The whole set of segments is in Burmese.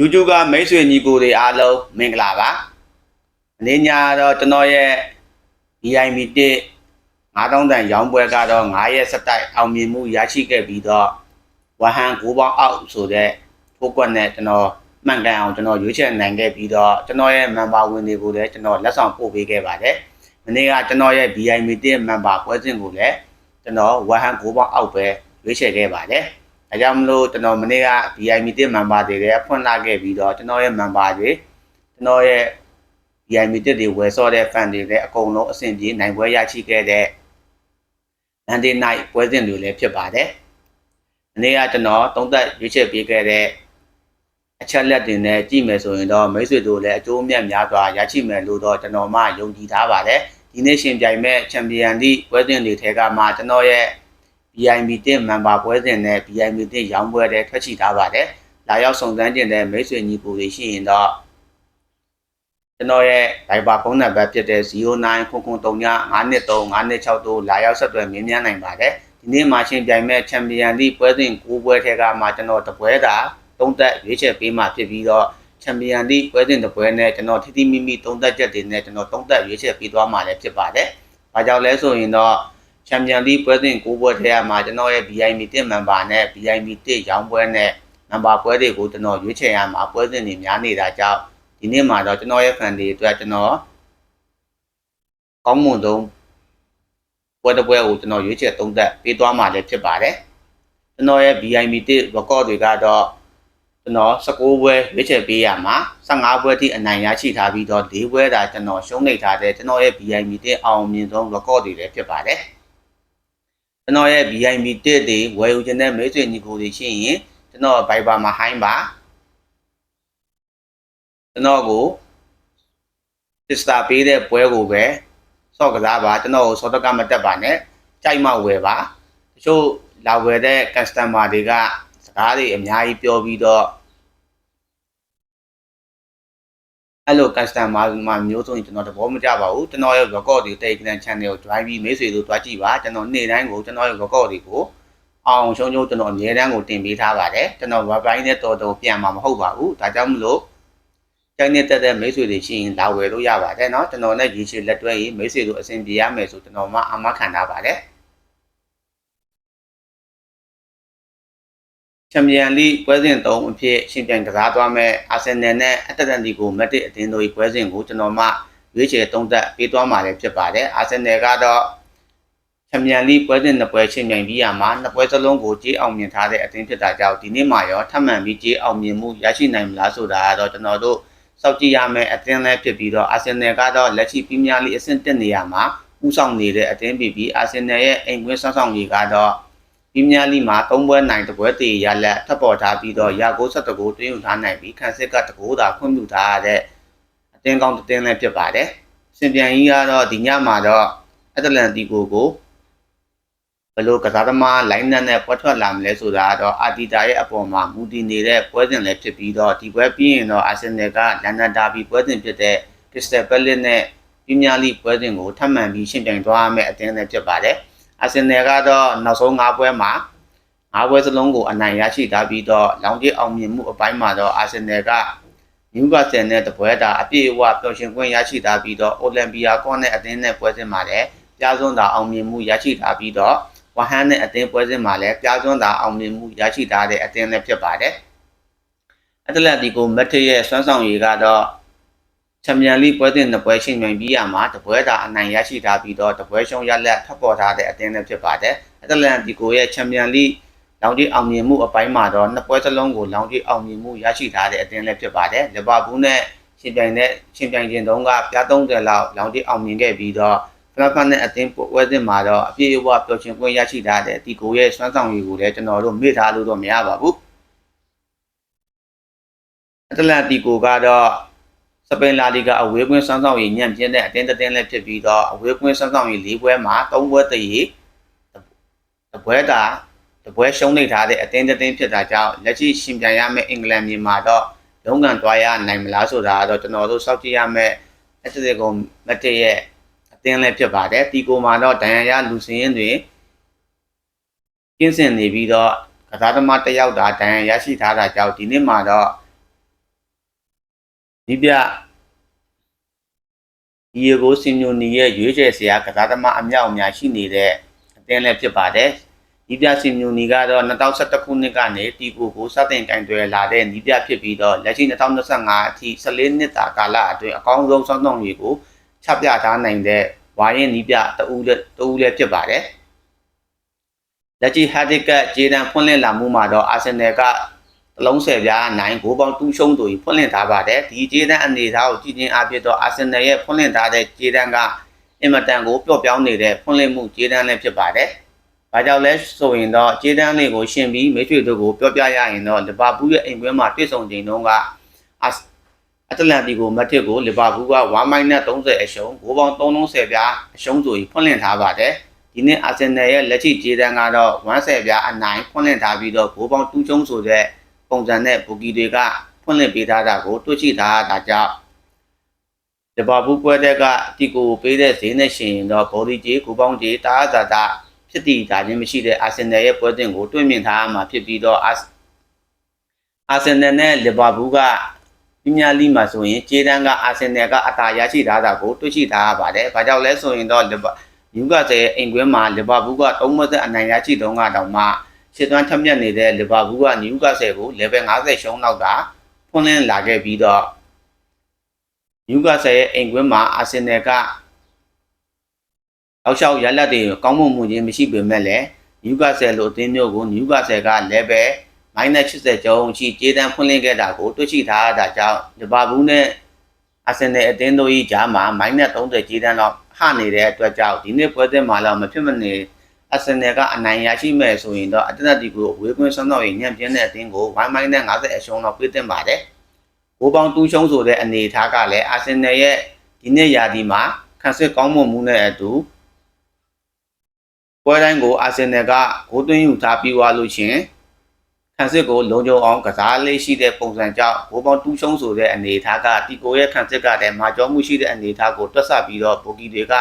YouTube ကမိတ်ဆွေညီကိုတွေအားလုံးမင်္ဂလာပါအနေညာတော့ကျွန်တော်ရဲ့ BIM တစ်9000တန်ရောင်းပွဲကတော့9ရက်ဆက်တိုက်အောင်မြင်မှုရရှိခဲ့ပြီးတော့ဝဟန်9ပေါင်းအောက်ဆိုတဲ့ထိုးကွက်နဲ့ကျွန်တော်မှန်ကန်အောင်ကျွန်တော်ရွေးချယ်နိုင်ခဲ့ပြီးတော့ကျွန်တော်ရဲ့ member ဝင်တွေကိုလည်းကျွန်တော်လက်ဆောင်ပို့ပေးခဲ့ပါတယ်မနေ့ကကျွန်တော်ရဲ့ BIM တစ် member ပွဲစဉ်ကိုလည်းကျွန်တော်ဝဟန်9ပေါင်းအောက်ပဲရွေးချယ်ခဲ့ပါတယ် အဲကြောင့်မလို့ကျွန်တော်မနေ့က BIM တစ် member တွေလည်းဖွင့်လာခဲ့ပြီးတော့ကျွန်တော်ရဲ့ member တွေကျွန်တော်ရဲ့ BIM တစ်တွေဝယ်ဆော့တဲ့ fan တွေလည်းအကုန်လုံးအဆင်ပြေနိုင်ပွဲရရှိခဲ့တဲ့ Monday night ပွဲစဉ်တွေလည်းဖြစ်ပါတယ်။ဒီနေ့ကကျွန်တော်သုံးသက်ရွေးချယ်ပေးခဲ့တဲ့အချက်လက်တွေနဲ့ကြည့်မယ်ဆိုရင်တော့မိတ်ဆွေတို့လည်းအကျိုးအမြတ်များစွာရရှိမယ်လို့တော့ကျွန်တော်မှယုံကြည်ထားပါတယ်။ဒီနေ့ရှင်ပြိုင်မဲ့ချန်ပီယံလိပွဲစဉ်တွေထဲကမှကျွန်တော်ရဲ့ BIM တစ် member ပွဲစဉ်နဲ့ BIM တစ်ရောင်းပွဲတွေထွက်ချီထားပါတယ်။လာရောက်စုံစမ်းကျင်တဲ့မိတ်ဆွေညီကိုတွေရှိရင်တော့ကျွန်တော်ရဲ့ Viber ဖုန်းနံပါတ်ဖြစ်တဲ့0999395356တို့လာရောက်ဆက်သွယ်မြင်းမြန်းနိုင်ပါတယ်ဒီနေ့မှာရှင်ပြိုင်မဲ့ချန်ပီယံလိပွဲစဉ်9ပွဲထဲကမှကျွန်တော်တပွဲသာသုံးသက်ရွေးချယ်ပေးမှဖြစ်ပြီးတော့ချန်ပီယံလိပွဲစဉ်တပွဲနဲ့ကျွန်တော်ထိထိမိမိသုံးသက်ချက်တွေနဲ့ကျွန်တော်သုံးသက်ရွေးချယ်ပေးသွားမှာလည်းဖြစ်ပါတယ်။ဘာကြောင့်လဲဆိုရင်တော့ ချန်ပီယံလိပွဲစဉ်9ပွဲထဲကမှကျွန်တော်ရဲ့ BIM တစ် member နဲ့ BIM တစ်ရောင်းပွဲနဲ့ member ပွဲတွေကိုကျွန်တော်ရွေးချယ်ရမှာပွဲစဉ်တွေများနေတာကြောင့်ဒီနေ့မှာတော့ကျွန်တော်ရဲ့ fan တွေအတွက်ကျွန်တော်ကောင်းမွန်ဆုံးပွဲတစ်ပွဲကိုကျွန်တော်ရွေးချယ်သုံးသက်ပေးသွားမှာလည်းဖြစ်ပါတယ်ကျွန်တော်ရဲ့ BIM တစ် record တွေကတော့ကျွန်တော်19ပွဲရွေးချယ်ပေးရမှာ15ပွဲထိအနိုင်ရရှိထားပြီးတော့4ပွဲသာကျွန်တော်ရှုံးနေထားတဲ့ကျွန်တော်ရဲ့ BIM တစ်အောင်မြင်ဆုံး record တွေလည်းဖြစ်ပါတယ် ကျွန်တော်ရဲ့ BIM တစ်တွေဝယ်ယူခြင်းတဲ့မိတ်ဆွေညီကိုတွေရှိရင်ကျွန်တော် Viber မှာ high ပါကျွန်တော်ကို sister ပေးတဲ့ပွဲကိုပဲဆော့ကစားပါကျွန်တော်ကိုစောတကမတက်ပါနဲ့ကြိုက်မှဝယ်ပါတချို့လာဝယ်တဲ့ customer တွေကစကားတွေအများကြီးပြောပြီးတော့ အဲ့လို customer မှာမျိုးဆိုရင်ကျွန်တော်သဘောမကျပါဘူးကျွန်တော်ရဲ့ record တွေ Telegram channel ကို join ပြီးမိတ်ဆွေတို့တွားကြည့်ပါကျွန်တော်နေ့တိုင်းကိုကျွန်တော်ရဲ့ record တွေကိုအောင်ရှုံးရှုံးကျွန်တော်အများတန်းကိုတင်ပေးထားပါတယ်ကျွန်တော် web ပိုင်းနဲ့တော်တော်ပြန်မှာမဟုတ်ပါဘူးဒါကြောင့်မလို့တိုင်းနဲ့တက်တဲ့မိတ်ဆွေတွေရှိရင်လာဝယ်လို့ရပါတယ်เนาะကျွန်တော်နဲ့ရေရှည်လက်တွဲရေးမိတ်ဆွေတို့အဆင်ပြေရမယ်ဆိုကျွန်တော်မှအမခံထားပါတယ် ချန်ပီယံလိပွဲစဉ်3အဖြစ်ရှင်ပြိုင်ကစားသွားမဲ့အာဆင်နယ်နဲ့အတ္တလန်တီကိုမက်တစ်အသင်းတို့၏ပွဲစဉ်ကိုကျွန်တော်မှရွေးချယ်သုံးသပ်ပေးသွားမှာလည်းဖြစ်ပါတယ်အာဆင်နယ်ကတော့ချန်ပီယံလိပွဲစဉ်နှစ်ပွဲရှင်ပြိုင်ပြီးရမှာနှစ်ပွဲစလုံးကိုကြေးအောင်မြင်ထားတဲ့အသင်းဖြစ်တာကြောင့်ဒီနေ့မှရောထပ်မံပြီးကြေးအောင်မြင်မှုရရှိနိုင်မလားဆိုတာကတော့ကျွန်တော်တို့စောင့်ကြည့်ရမယ့်အသင်းလည်းဖြစ်ပြီးတော့အာဆင်နယ်ကတော့လက်ရှိပရီးမီးယားလိအဆင့်တက်နေရမှာဥဆောင်နေတဲ့အသင်းဖြစ်ပြီးအာဆင်နယ်ရဲ့အိမ်ကွင်းဆောင်းဆောင်ကြီးကတော့ပရီး မီးယားလိမှာ၃ပွဲနိုင်တစ်ပွဲတည်ရလက်ထပ်ပေါ်ထားပြီးတော့ရာကိုဆက်တကိုတွင်းယူထားနိုင်ပြီးခန်းစစ်ကတကိုးသာခွင့်ပြုထားရတဲ့အသင်းကောင်းတစ်သင်းလည်းဖြစ်ပါတယ်စင်ပြန်ကြီးကတော့ဒီညမှာတော့အက်တလန်တီကိုကိုဘယ်လိုကစားသမားလိုင်းနက်နဲ့ပွက်ထွက်လာမလဲဆိုတာကတော့အာတီတာရဲ့အပေါ်မှာမူတည်နေတဲ့ပွဲစဉ်လည်းဖြစ်ပြီးတော့ဒီပွဲပြီးရင်တော့အာဆင်နယ်ကလန်ဒန်ဒါဘီပွဲစဉ်ဖြစ်တဲ့ကရစ္စတယ်ပယ်လစ်နဲ့ပရီးမီးယားလိပွဲစဉ်ကိုထပ်မံပြီးရှင်ပြိုင်သွားရမယ့်အသင်းလည်းဖြစ်ပါတယ် အာဆင်နယ်ကတော့နောက်ဆုံး၅ပွဲမှာ၅ပွဲစလုံးကိုအနိုင်ရရှိထားပြီးတော့လောင်ကျစ်အောင်မြင်မှုအပိုင်းမှာတော့အာဆင်နယ်ကနျူကာဆယ်နဲ့တပွဲတာအပြည့်အဝပျော်ရွှင်ခွင့်ရရှိထားပြီးတော့အိုလံပီယာကောနဲ့အသင်းနဲ့ပွဲစဉ်မှာလည်းကြားစွန်းသာအောင်မြင်မှုရရှိထားပြီးတော့ဝဟန်နဲ့အသင်းပွဲစဉ်မှာလည်းပြားစွန်းသာအောင်မြင်မှုရရှိထားတဲ့အသင်းလည်းဖြစ်ပါတယ်။အတလက်တီကိုမက်ထရဲ့စွမ်းဆောင်ရည်ကတော့ ချန်ပီယံလိပွဲစဉ်နှစ်ပွဲရှင်ပြိုင်ပြီးရမှာတပွဲသာအနိုင်ရရှိထားပြီးတော့တပွဲရှုံးရလက်ထပ်ပေါ်ထားတဲ့အသင်းလည်းဖြစ်ပါတယ်။အတလက်တီကိုရဲ့ချန်ပီယံလိလောင်ကြီးအောင်မြင်မှုအပိုင်းမှာတော့နှစ်ပွဲစလုံးကိုလောင်ကြီးအောင်မြင်မှုရရှိထားတဲ့အသင်းလည်းဖြစ်ပါတယ်။လီဗာပူးနဲ့ရှင်ပြိုင်တဲ့ရှင်ပြိုင်ခြင်းတုန်းကပြား30လောက်လောင်ကြီးအောင်မြင်ခဲ့ပြီးတော့ဖလဖန်နဲ့အသင်းပွဲစဉ်မှာတော့အပြည့်အဝပျော်ရွှင်ခွင့်ရရှိထားတဲ့ဒီကိုရဲ့စွမ်းဆောင်ရည်ကိုလည်းကျွန်တော်တို့မေ့ထားလို့တော့မရပါဘူးအတလန်တီကိုကတော့ စပိန်လာလီကအဝေးကွင်းစွမ်းဆောင်ရည်ညံ့ပြင်းတဲ့အတင်းတင်းလည်းဖြစ်ပြီးတော့အဝေးကွင်းစွမ်းဆောင်ရည်၄ပွဲမှာ၃ပွဲတည်းတပွဲတာတပွဲရှုံးနေထားတဲ့အတင်းတင်းဖြစ်တာကြောင့်လက်ရှိရှင်ပြိုင်ရမယ့်အင်္ဂလန်မြေမှာတော့လုံးကန်သွားရနိုင်မလားဆိုတာတော့ကျွန်တော်တို့စောင့်ကြည့်ရမယ့်အစစ်အကုံမတ်တရဲ့အသင်းလည်းဖြစ်ပါတယ်တီကိုမှာတော့ဒဏ်ရာရလူစင်းရင်တွေကျင်းစင်နေပြီးတော့ကစားသမားတစ်ယောက်သာဒဏ်ရာရရှိထားတာကြောင့်ဒီနေ့မှာတော့ ဒီပြဒီယေကိုစင်ညိုနီရဲ့ရွေးချယ်စရာကစားသမားအမြောက်အများရှိနေတဲ့အသင်းလည်းဖြစ်ပါတယ်ဒီပြစင်ညိုနီကတော့2011ခုနှစ်ကနေတီကိုကိုစတင်ကင်တွယ်လာတဲ့နီးပြဖြစ်ပြီးတော့လက်ရှိ2025အထိ14နှစ်တာကာလအတွင်းအကောင်းဆုံးစောင့်ဆောင်ရည်ကိုချပြထားနိုင်တဲ့ဝါရင်နီးပြတဦးလည်းတဦးလည်းဖြစ်ပါတယ်လက်ရှိဟာဒီကဂျေဒန်ဖွင့်လှစ်လာမှုမှာတော့အာဆင်နယ်က တလုံးဆယ်ပြားနိုင်ဂိုးပေါင်းတူးရှုံးသူဖွင့်လှစ်ထားပါတယ်ဒီဂျေဒန်အနေအထားကိုကြည့်ချင်းအဖြစ်တော့အာဆင်နယ်ရဲ့ဖွင့်လှစ်ထားတဲ့ဂျေဒန်ကအင်မတန်ကိုပျော့ပြောင်းနေတဲ့ဖွင့်လှစ်မှုဂျေဒန်လည်းဖြစ်ပါတယ်။ဘာကြောင့်လဲဆိုရင်တော့ဂျေဒန်လေးကိုရှင်ပြီးမိတ်ဆွေတို့ကိုပြောပြရရင်တော့လီဗာပူးရဲ့အိမ်ကွင်းမှာတွေ့ဆုံချိန်တုန်းကအတလန်တီကိုမက်ထစ်ကိုလီဗာပူးက1-30အရှုံးဂိုးပေါင်း330ပြားအရှုံးဆိုပြီးဖွင့်လှစ်ထားပါတယ်။ဒီနေ့အာဆင်နယ်ရဲ့လက်ရှိဂျေဒန်ကတော့110ပြားအနိုင်ဖွင့်လှစ်ထားပြီးတော့ဂိုးပေါင်း2ရှုံးဆိုတဲ့ ပုံစံနဲ့ဘူဂီတွေကဖွင့်လှစ်ပေးထားတာကိုတွေ့ရှိထားတာကြောင့်လီဗာပူးပွဲတဲ့ကတီကိုပေးတဲ့ဈေးနဲ့ရှင်ရင်တော့ဘော်ဒီဂျေဂိုးပေါင်းဂျေတားသာတာဖြစ်တည်တာချင်းမရှိတဲ့အာဆင်နယ်ရဲ့ပွဲတင်ကိုတွေ့မြင်ထားမှာဖြစ်ပြီးတော့အာဆင်နယ်နဲ့လီဗာပူးကပရီးမီးယားလိမှာဆိုရင်ဂျေဒန်ကအာဆင်နယ်ကအသာရရှိထားတာကိုတွေ့ရှိထားရပါတယ်။ဘာကြောင့်လဲဆိုရင်တော့လီဗာနျူကာဆယ်ရဲ့အိမ်ကွင်းမှာလီဗာပူးက3မသက်အနိုင်ရရှိတုန်းကတောင်မှ ရှစ်သွမ်းထက်မြက်နေတဲ့လီဗာပူးကနျူကာဆယ်ကို level 50ရှုံးတော့တာဖွင့်လင်းလာခဲ့ပြီးတော့နျူကာဆယ်ရဲ့အိမ်ကွင်းမှာအာဆင်နယ်ကအောက်လျှောက်ရလက်တွေကောင်းမွန်မှုချင်းမရှိပေမဲ့လည်းနျူကာဆယ်လိုအသင်းမျိုးကိုနျူကာဆယ်က level -80 ကျောင်းရှိကျေးတန်းဖွင့်လင်းခဲ့တာကိုတွေ့ရှိထားတာကြောင့်လီဗာပူးနဲ့အာဆင်နယ်အသင်းတို့၏ဂျာမှာ -30 ကျေးတန်းတော့ဟနေတဲ့အတွက်ကြောင့်ဒီနေ့ပွဲစဉ်မှာတော့မဖြစ်မနေ အာဆင်နယ်ကအနိုင်ရရှိမဲ့ဆိုရင်တော့အတလက်တီကိုဝေးကွင်းဆွမ်းတော့ရင်ညံ့ပြင်းတဲ့အသင်းကို1-50အရှုံးတော့ပေးသင့်ပါတယ်။ဘိုးပေါင်းတူးရှုံးဆိုတဲ့အနေအထားကလည်းအာဆင်နယ်ရဲ့ဒီနေ့ရာသီမှာခန့်စစ်ကောင်းမွန်မှုနဲ့အတူပွဲတိုင်းကိုအာဆင်နယ်ကဂိုးသွင်းယူထားပြီးသွားလို့ရှင်ခန့်စစ်ကိုလုံခြုံအောင်ကစားလေးရှိတဲ့ပုံစံကြောင့်ဘိုးပေါင်းတူးရှုံးဆိုတဲ့အနေအထားကတီကိုရဲ့ခန့်စစ်ကလည်းမာကျော်မှုရှိတဲ့အနေအထားကိုတွက်ဆပြီးတော့ဘူဂီတွေက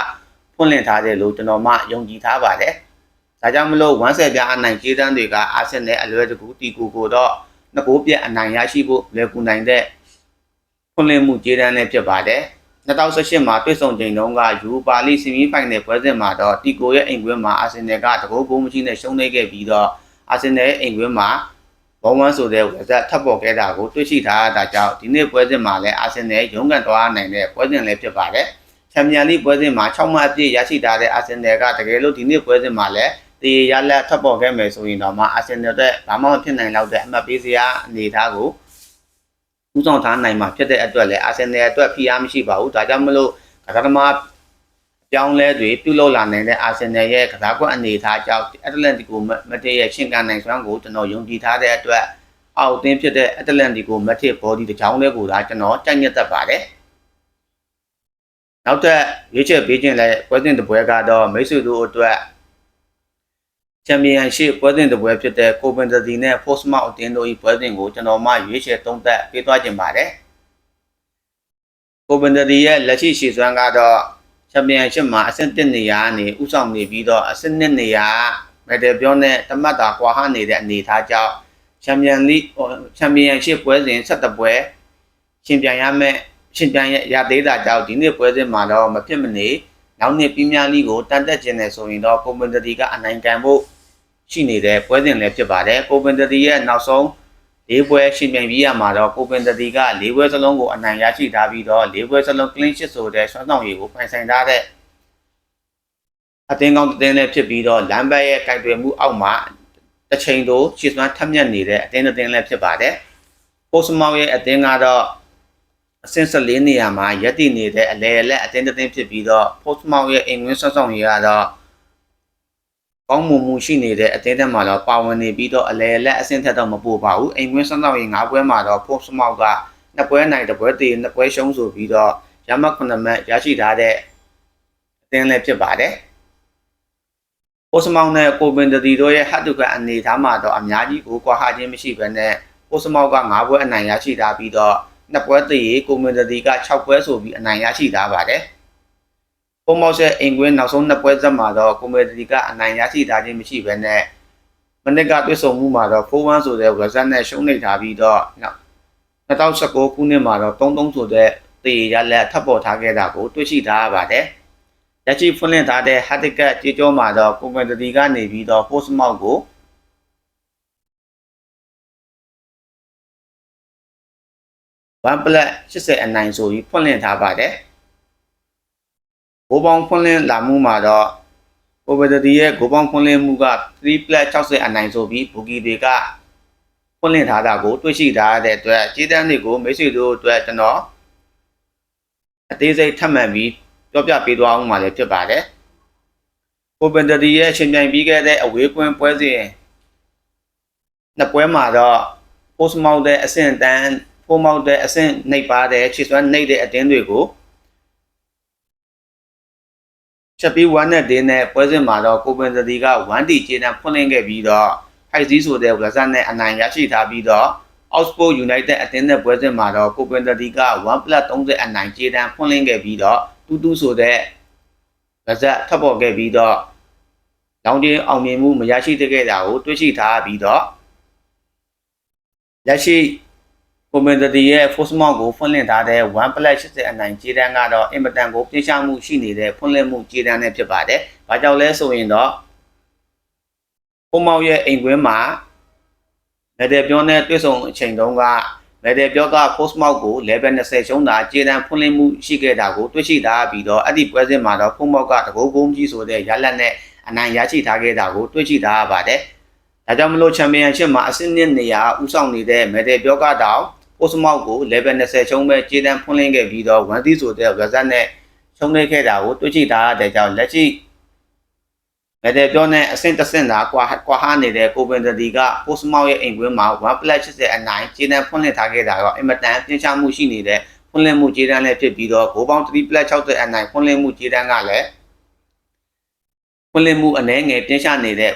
ဖွင့်လှစ်ထားတယ်လို့ကျွန်တော်မှယုံကြည်ထားပါတယ်။ ဒါကြောင့်မလို့ဝမ်းဆယ်ပြားအနိုင်ကြေးတန်းတွေကအာဆင်နယ်အလွယ်တကူတီကူကိုတော့ငကိုးပြက်အနိုင်ရရှိဖို့လွယ်ကူနိုင်တဲ့ဖွင့်လှစ်မှုကြေးတန်းလည်းဖြစ်ပါတယ်2018မှာတွေ့ဆုံချိန်တုန်းကယူပါလီဆီမီဖိုင်နယ်ပွဲစဉ်မှာတော့တီကိုရဲ့အိမ်ကွင်းမှာအာဆင်နယ်ကတကောဂိုးမရှိနဲ့ရှုံးနေခဲ့ပြီးတော့အာဆင်နယ်ရဲ့အိမ်ကွင်းမှာဘောဝမ်းဆိုတဲ့ဝက်ဆက်ထပ်ပေါ်ခဲ့တာကိုတွေ့ရှိထားတာကြောင့်ဒီနေ့ပွဲစဉ်မှာလည်းအာဆင်နယ်ရုံးကန်သွားနိုင်တဲ့ပွဲစဉ်လည်းဖြစ်ပါတယ်ချန်ပီယံလိပွဲစဉ်မှာ6မှတ်အပြည့်ရရှိထားတဲ့အာဆင်နယ်ကတကယ်လို့ဒီနေ့ပွဲစဉ်မှာလည်း ဒီရလက်ထပ်ပေါ်ခဲ့မယ်ဆိုရင်တော့မှအာဆင်နယ်အတွက်ဘာမှမဖြစ်နိုင်တော့တဲ့အမှတ်ပေးစရာအနေအထားကိုဦးဆောင်ထားနိုင်မှာဖြစ်တဲ့အတွက်လည်းအာဆင်နယ်အတွက်ဖိအားမရှိပါဘူးဒါကြောင့်မလို့ကစားသမားပြောင်းလဲတွေပြုလုပ်လာနိုင်တဲ့အာဆင်နယ်ရဲ့ကစားကွက်အနေအထားကြောင့်အက်တလန်တီကိုမက်တစ်ရဲ့ရှင်းကန်နိုင်စွမ်းကိုကျွန်တော်ယုံကြည်ထားတဲ့အတွက်အောက်အသင်းဖြစ်တဲ့အက်တလန်တီကိုမက်တစ်ဘော်ဒီတစ်ချောင်းလေးကိုဒါကျွန်တော်ကြိုက်ညက်တတ်ပါတယ်နောက်ထပ်ရွေးချယ်ပေးခြင်းလဲပွဲစဉ်တပွဲကတော့မိတ်ဆွေတို့အတွက် ချန်ပီယံရှစ်ပွဲစဉ်တစ်ပွဲဖြစ်တဲ့ကိုပင်တတီနဲ့ Force Mount အတင်းတို့၏ပွဲစဉ်ကိုကျွန်တော်မှရွေးချယ်သုံးသပ်ပေးသွားခြင်းပါတယ်ကိုပင်တတီရဲ့လက်ရှိရှည်စွမ်းကတော့ချန်ပီယံရှစ်မှာအဆင့်1နေရာကနေဥဆောင်နေပြီးတော့အဆင့်2နေရာမက်တယ်ပြောနဲ့တမတ်တာကွာဟနေတဲ့အနေအထားကြောင့်ချန်ပီယံလိချန်ပီယံရှစ်ပွဲစဉ်7ပွဲရှင်ပြိုင်ရမယ့်ရှင်ပြိုင်ရသေးတာကြောင့်ဒီနေ့ပွဲစဉ်မှာတော့မဖြစ်မနေနောက်နှစ်ပီးမြားလိကိုတန်တက်ခြင်းနဲ့ဆိုရင်တော့ကိုပင်တတီကအနိုင်ခံဖို့ ရှိနေတဲ့ပွဲစဉ်လည်းဖြစ်ပါတယ်ကိုပင်တတီရဲ့နောက်ဆုံး၄ပွဲရှင်ပြိုင်ပြီးရမှာတော့ကိုပင်တတီက၄ပွဲစလုံးကိုအနိုင်ရရှိထားပြီးတော့၄ပွဲစလုံး clean sheet ဆိုတဲ့ဆွမ်းဆောင်ရည်ကိုပိုင်ဆိုင်ထားတဲ့အသင်းကောင်းအသင်းလည်းဖြစ်ပြီးတော့လမ်းဘက်ရဲ့ကြိုက်တွယ်မှုအောက်မှာတစ်ချိန်တို့ရှစ်စွမ်းထက်မြက်နေတဲ့အသင်းအသင်းလည်းဖြစ်ပါတယ်ပိုစမောက်ရဲ့အသင်းကတော့အဆင့်14နေရာမှာရက်တည်နေတဲ့အလဲလက်အသင်းတစ်သင်းဖြစ်ပြီးတော့ post mount ရဲ့အင်္ဂွင်းဆွမ်းဆောင်ရည်ကတော့ ကောင်းမွန်မှုရှိနေတဲ့အသင်းသက်မှာတော့ပါဝင်နေပြီးတော့အလဲလက်အဆင့်ထက်တော့မပို့ပါဘူးအိမ်ကွင်းဆွမ်းဆောင်ရည်၅ပွဲမှာတော့ post mount ကနှစ်ပွဲနိုင်တစ်ပွဲတည်နှစ်ပွဲရှုံးဆိုပြီးတော့ရမတ်9မှတ်ရရှိထားတဲ့အသင်းလည်းဖြစ်ပါတယ်ပိုစမောင်နဲ့ကိုပင်တတီတို့ရဲ့ဟတ်တုကအနေထားမှာတော့အများကြီးကိုကွာဟခြင်းမရှိဘဲနဲ့ပိုစမောင်က9ပွဲအနိုင်ရရှိထားပြီးတော့နှစ်ပွဲတည်ကိုမင်တတီက6ပွဲဆိုပြီးအနိုင်ရရှိထားပါတယ်။ ပုံမောက်ဆက်အိမ်ကွင်းနောက်ဆုံးနှစ်ပွဲဆက်မှာတော့ကိုမင်တတီကအနိုင်ရရှိထားခြင်းမရှိဘဲနဲ့မနစ်ကတွေ့ဆုံမှုမှာတော့4-1ဆိုတဲ့ဝက်ဇက်နဲ့ရှုံးနေထားပြီးတော့နောက်2019ခုနှစ်မှာတော့33ဆိုတဲ့တေရလက်ထပ်ပေါ်ထားခဲ့တာကိုတွေ့ရှိထားရပါတယ်။လက်ရှိဖွင့်လှစ်ထားတဲ့ hard ticket ကြေးကြောမှာတော့ကွန်ပျူတာတီကနေပြီးတော့ post mark ကို1 plus 80အနိုင်ဆိုပြီးဖွင့်လှစ်ထားပါတယ်။ ဘိုးပေါင်းဖွင့်လှစ်လာမှုမှာတော့ Property ရဲ့ဂိုပေါင်းဖွင့်လှစ်မှုက3 plus 60အနိုင်ဆိုပြီးဘူဂီတွေကဖွင့်လှစ်ထားတာကိုတွေ့ရှိထားတဲ့အတွက်ခြေတန်းတွေကိုမိတ်ဆွေတို့အတွက်ကျွန်တော်အသေးစိတ်ထပ်မံပြီးပြောပြပေးသွားအောင်မှာလည်းဖြစ်ပါတယ်။ Property ရဲ့ရှင်ပြိုင်ပြီးခဲ့တဲ့အဝေးကွင်းပွဲစဉ်နှစ်ပွဲမှာတော့ post မောက်တဲ့အဆင့်တန်းပိုးမောက်တဲ့အဆင့်နှိပ်ပါတဲ့ခြေစွမ်းနှိပ်တဲ့အတင်းတွေကို ချက်ပြီး1နဲ့တင်းနဲ့ပွဲစဉ်မှာတော့ကိုပင်သတိက1တီခြေတန်းဖွင့်လှစ်ခဲ့ပြီးတော့ဖိုက်စီဆိုတဲ့ဝက်ဇက်နဲ့အနိုင်ရရှိထားပြီးတော့ Oxford United အတင်းနဲ့ပွဲစဉ်မှာတော့ကိုပင်သတိက 1+30 အနိုင်ခြေတန်းဖွင့်လှစ်ခဲ့ပြီးတော့တူတူဆိုတဲ့ဝက်ဇက်ထပ်ပေါ်ခဲ့ပြီးတော့လောင်တင်းအောင်မြင်မှုမရရှိတဲ့ခဲ့တာကိုတွေ့ရှိထားပြီးတော့လက်ရှိ ကွန်မန်တီရဲ့ force mount ကိုဖွင့်လှစ်ထားတဲ့ 1+80 အနိုင်ခြေတန်းကတော့အင်မတန်ကိုပြင်းရှမှုရှိနေတဲ့ဖွင့်လှစ်မှုခြေတန်းနဲ့ဖြစ်ပါတယ်။ဘာကြောင့်လဲဆိုရင်တော့ပုံမောက်ရဲ့အိမ်ကွင်းမှာမက်တယ်ပြောနဲ့တွေ့ဆုံအချိန်တုန်းကမက်တယ်ပြောက post mount ကို level 20ရှုံးတာခြေတန်းဖွင့်လှစ်မှုရှိခဲ့တာကိုတွေ့ရှိထားပြီးတော့အဲ့ဒီပွဲစဉ်မှာတော့ post mount ကတကိုးကုန်းကြီးဆိုတဲ့ရလက်နဲ့အနိုင်ရရှိထားခဲ့တာကိုတွေ့ရှိထားရပါတယ်။ဒါကြောင့်မလို့ချန်ပီယံရှစ်မှာအဆင့်နှစ်နေရာဦးဆောင်နေတဲ့မက်တယ်ပြောကတောင် post mark ကို level 20ချုံးပဲကြေးတန်းဖွင့်လှစ်ခဲ့ပြီးတော့1 3ဆိုတဲ့ result နဲ့ချုံးနေခဲ့တာကိုတွေ့ရှိထားရတဲ့ကြောင့်လက်ရှိမက်တယ်ပြောနဲ့အဆင့်တစ်ဆင့်သာကွာကွာဟနေတဲ့ကိုပင်တတီက post mark ရဲ့အိမ်ကွင်းမှာ 1+80 အနိုင်ကြေးတန်းဖွင့်လှစ်ထားခဲ့တာတော့အင်မတန်ပြင်းချမှုရှိနေတဲ့ဖွင့်လှစ်မှုကြေးတန်းလည်းဖြစ်ပြီးတော့ဘိုးပေါင်း 3+60 အနိုင်ဖွင့်လှစ်မှုကြေးတန်းကလည်းဖွင့်လှစ်မှုအနည်းငယ်ပြင်းချနေတဲ့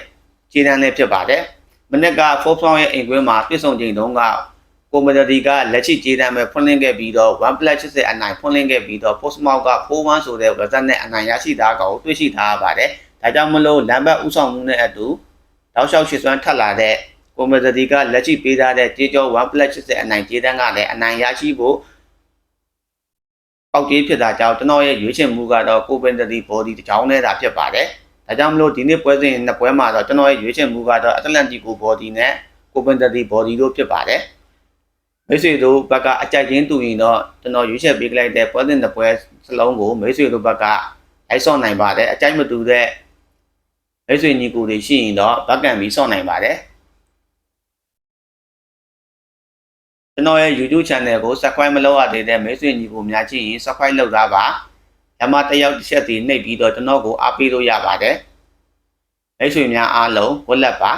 ကြေးတန်းလည်းဖြစ်ပါတယ်မနက်က Forbes ရဲ့အိမ်ကွင်းမှာပြည့်စုံချိန်တုန်းက ကွန်မတီကလက်ရှိကြေးတမ်းပဲဖွင့်လှစ်ခဲ့ပြီးတော့ 1+80 အနိုင်ဖွင့်လှစ်ခဲ့ပြီးတော့ post mark က41ဆိုတဲ့ result နဲ့အနိုင်ရရှိတာကိုတွေ့ရှိထားရပါတယ်။ဒါကြောင့်မလို့လမ်းဘက်ဥဆောင်မှုနဲ့အတူတောက်လျှောက်ရှစ်စွမ်းထပ်လာတဲ့ကွန်မတီကလက်ရှိပေးထားတဲ့ကြေးကြော 1+80 အနိုင်ကြေးတမ်းကလည်းအနိုင်ရရှိဖို့ပေါက်ကြေးဖြစ်တာကြောင့်ကျွန်တော်ရဲ့ရွေးချယ်မှုကတော့ကိုပင်တီ body တစ်ချောင်းနဲ့သာဖြစ်ပါတယ်။ဒါကြောင့်မလို့ဒီနေ့ပွဲစဉ်နှစ်ပွဲမှာတော့ကျွန်တော်ရဲ့ရွေးချယ်မှုကတော့ Atlantico body နဲ့ကိုပင်တီ body တို့ဖြစ်ပါတယ်။ မိတ်ဆွေတို့ဘက်ကအကြိုက်ချင်းတူရင်တော့ကျွန်တော်ရွေးချယ်ပေးလိုက်တဲ့ပွဲစဉ်တစ်ပွဲစလုံးကိုမိတ်ဆွေတို့ဘက်ကအိုက်ဆော့နိုင်ပါတယ်အကြိုက်မတူတဲ့မိတ်ဆွေညီကိုတွေရှိရင်တော့ဘက်ကန်ပြီးဆော့နိုင်ပါတယ်ကျွန်တော်ရဲ့ YouTube channel ကို subscribe မလုပ်ရသေးတဲ့မိတ်ဆွေညီကိုများချင်းရင် subscribe လုပ်သားပါညမတယောက်တစ်ချက်စီနှိပ်ပြီးတော့ကျွန်တော်ကိုအားပေးလို့ရပါတယ်မိတ်ဆွေများအားလုံးဝတ်လက်ပါ